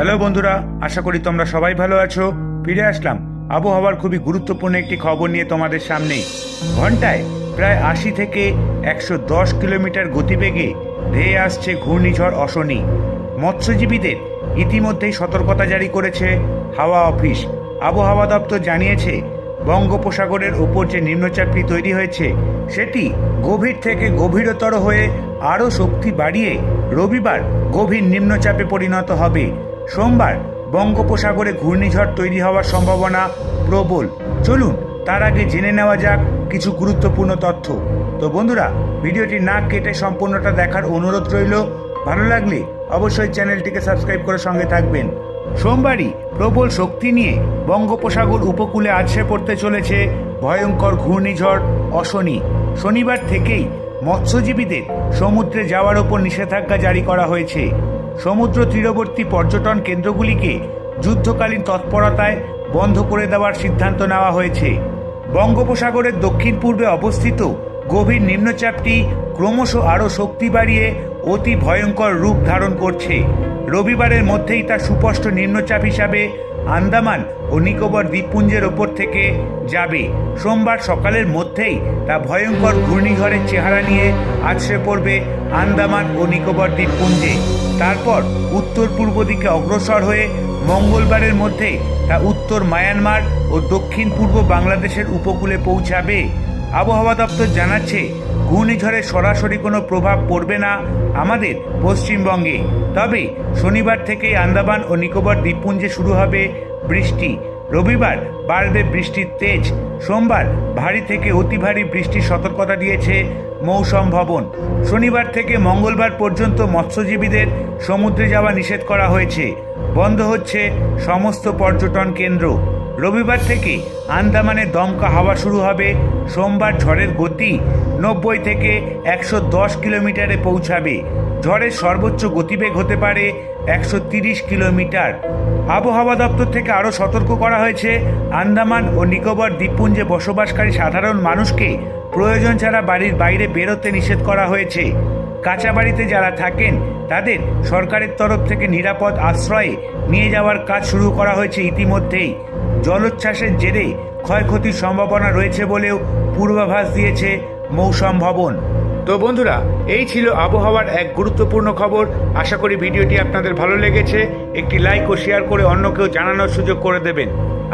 Hello বন্ধুরা, আশা করি তোমরা সবাই ভালো আছো। ফিরে আসলাম। আবহাওয়ার খুবই গুরুত্বপূর্ণ একটি খবর নিয়ে তোমাদের সামনে ঘন্টায় প্রায় আশি থেকে একশো দশ কিলোমিটার গতিবেগে ধেয়ে আসছে ঘূর্ণিঝড় অশনি। মৎস্যজীবীদের ইতিমধ্যেই সতর্কতা জারি করেছে হাওয়া অফিস। আবহাওয়া দপ্তর জানিয়েছে, বঙ্গোপসাগরের ওপর যে নিম্নচাপটি তৈরি হয়েছে, সেটি গভীর থেকে গভীরতর হয়ে আরও শক্তি বাড়িয়ে রবিবার গভীর নিম্নচাপে পরিণত হবে। সোমবার বঙ্গোপসাগরে ঘূর্ণিঝড় তৈরি হওয়ার সম্ভাবনা প্রবল। চলুন, তার আগে জেনে নেওয়া যাক কিছু গুরুত্বপূর্ণ তথ্য। তো বন্ধুরা, ভিডিওটি না কেটে সম্পূর্ণটা দেখার অনুরোধ রইল। ভালো লাগলে অবশ্যই চ্যানেলটিকে সাবস্ক্রাইব করে সঙ্গে থাকবেন। সোমবারই প্রবল শক্তি নিয়ে বঙ্গোপসাগর উপকূলে আছড়ে পড়তে চলেছে ভয়ঙ্কর ঘূর্ণিঝড় অশনি। শনিবার থেকেই মৎস্যজীবীদের সমুদ্রে যাওয়ার ওপর নিষেধাজ্ঞা জারি করা হয়েছে। সমুদ্র তীরবর্তী পর্যটন কেন্দ্রগুলিকে যুদ্ধকালীন তৎপরতায় বন্ধ করে দেওয়ার সিদ্ধান্ত নেওয়া হয়েছে। বঙ্গোপসাগরের দক্ষিণ পূর্বে অবস্থিত গভীর নিম্নচাপটি ক্রমশ আরও শক্তি বাড়িয়ে অতি ভয়ঙ্কর রূপ ধারণ করছে। রবিবারের মধ্যেই তা সুপষ্ট নিম্নচাপ হিসাবে আন্দামান ও নিকোবর দ্বীপপুঞ্জের ওপর থেকে যাবে। সোমবার সকালের মধ্যেই তা ভয়ঙ্কর ঘূর্ণিঝড়ের চেহারা নিয়ে আছড়ে পড়বে আন্দামান ও নিকোবর দ্বীপপুঞ্জে। তারপর উত্তর পূর্ব দিকে অগ্রসর হয়ে মঙ্গলবারের মধ্যে তা উত্তর মায়ানমার ও দক্ষিণ পূর্ব বাংলাদেশের উপকূলে পৌঁছাবে। আবহাওয়া দপ্তর জানাচ্ছে ঘূর্ণিঝড়ের সরাসরি কোনো প্রভাব পড়বে না আমাদের পশ্চিমবঙ্গে। তবে শনিবার থেকেই আন্দামান ও নিকোবর দ্বীপপুঞ্জে শুরু হবে বৃষ্টি। রবিবার বাড়বে বৃষ্টির তেজ। সোমবার ভারী থেকে অতি ভারী বৃষ্টির সতর্কতা দিয়েছে মৌসম ভবন। শনিবার থেকে মঙ্গলবার পর্যন্ত মৎস্যজীবীদের সমুদ্রে যাওয়া নিষেধ করা হয়েছে। বন্ধ হচ্ছে সমস্ত পর্যটন কেন্দ্র। রবিবার থেকে আন্দামানে দমকা হাওয়া শুরু হবে। সোমবার ঝড়ের গতি নব্বই থেকে একশো দশ কিলোমিটারে পৌঁছাবে। ঝড়ের সর্বোচ্চ গতিবেগ হতে পারে একশো তিরিশ কিলোমিটার। আবহাওয়া দপ্তর থেকে আরও সতর্ক করা হয়েছে, আন্দামান ও নিকোবর দ্বীপপুঞ্জে বসবাসকারী সাধারণ মানুষকে প্রয়োজন ছাড়া বাড়ির বাইরে বেরোতে নিষেধ করা হয়েছে। কাঁচা বাড়িতে যারা থাকেন, তাদের সরকারের তরফ থেকে নিরাপদ আশ্রয়ে নিয়ে যাওয়ার কাজ শুরু করা হয়েছে ইতিমধ্যেই। জলোচ্ছ্বাসের জেরে ক্ষয়ক্ষতির সম্ভাবনা রয়েছে বলেও পূর্বাভাস দিয়েছে মৌসম ভবন। তো বন্ধুরা, এই ছিল আবহাওয়ার এক গুরুত্বপূর্ণ খবর। আশা করি ভিডিওটি আপনাদের ভালো লেগেছে। একটি লাইক ও শেয়ার করে অন্য কেউ জানানোর সুযোগ করে দেবেন।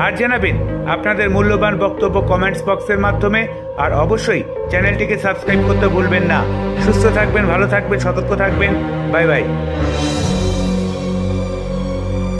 আর জানাবেন আপনাদের মূল্যবান বক্তব্য কমেন্টস বক্সের মাধ্যমে। আর অবশ্যই চ্যানেলটিকে সাবস্ক্রাইব করতে ভুলবেন না। সুস্থ থাকবেন, ভালো থাকবেন, সতর্ক থাকবেন। Bye bye